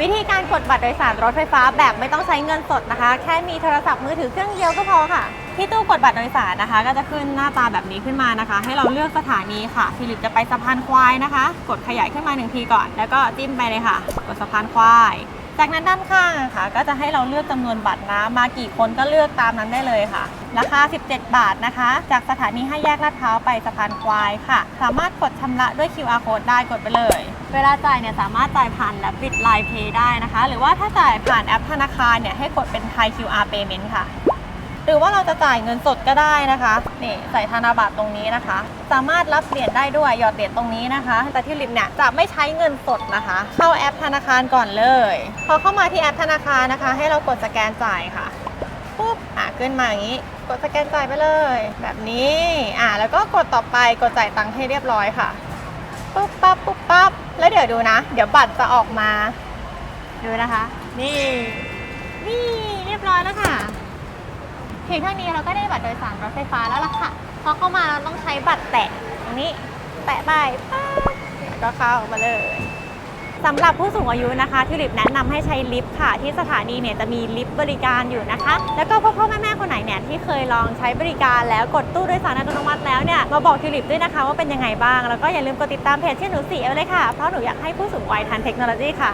วิธีการกดบัตรโดยสารรถไฟฟ้าแบบไม่ต้องใช้เงินสดนะคะ แค่มีโทรศัพท์มือถือเครื่องเดียวก็พอค่ะ ที่ตู้กดบัตรโดยสารนะคะ ก็จะขึ้นหน้าตาแบบนี้ขึ้นมานะคะ ให้เราเลือกสถานีค่ะฟิลิปจะไปสะพานควายนะคะ กดขยายขึ้นมาหนึ่งทีก่อน แล้วก็จิ้มไปเลยค่ะ กดสะพานควาย จากนั้นด้านข้างค่ะ ก็จะให้เราเลือกจำนวนบัตรนะมากี่คนก็เลือกตามนั้นได้เลยค่ะราคา 17 บาทนะคะ จากสถานีห้าแยกลาดพร้าวไปสะพานควายค่ะ สามารถกดชำระด้วย QR code ได้กดไปเลย เวลาจ่ายเนี่ยสามารถจ่ายผ่านและปิดไลน์เพย์ได้นะคะ หรือว่าถ้าจ่ายผ่านแอปธนาคารเนี่ยให้กดเป็นไทย QR payment ค่ะ หรือว่าเราจะจ่ายเงินสดก็ได้นะคะนี่ใส่ธนบัตรตรงนี้นะคะ สามารถรับเหรียญได้ด้วยหยอดเหรียญตรงนี้นะคะ แต่ที่ริมเนี่ยจะไม่ใช้เงินสดนะคะ เข้าแอปธนาคารก่อนเลย พอเข้ามาที่แอปธนาคารนะคะ ให้เรากดสแกนจ่ายค่ะปุ๊บอะขึ้นมาอย่างนี้กดสแกนจ่ายไปเลย แบบนี้ อะแล้วก็กดต่อไป กดจ่ายตังค์ให้เรียบร้อยค่ะ ปุ๊บปั๊บ ปุ๊บปั๊บ แล้วเดี๋ยวดูนะ เดี๋ยวบัตรจะออกมา ดูนะคะ นี่ นี่เรียบร้อยแล้วค่ะเพียงเท่านี้เราก็ได้บัตรโดยสารรถไฟฟ้าแล้วล่ะค่ะพอเข้ามาเราต้องใช้บัตรแตะตรงนี้ แตะไปปั๊บก็เข้ามาเลย สำหรับผู้สูงอายุนะคะทิวลิปแนะนำให้ใช้ลิฟต์ค่ะ ที่สถานีเนี่ยจะมีลิฟต์บริการอยู่นะคะ แล้วก็พ่อพ่อแม่แม่คนไหนเนี่ยที่เคยลองใช้บริการแล้วกดตู้โดยสารอัตโนมัติแล้วเนี่ยมาบอกทิวลิปด้วยนะคะว่าเป็นยังไงบ้าง แล้วก็อย่าลืมกดติดตามเพจชื่อหนูสีเอลเลยค่ะ เพราะหนูอยากให้ผู้สูงวัยทันเทคโนโลยีค่ะ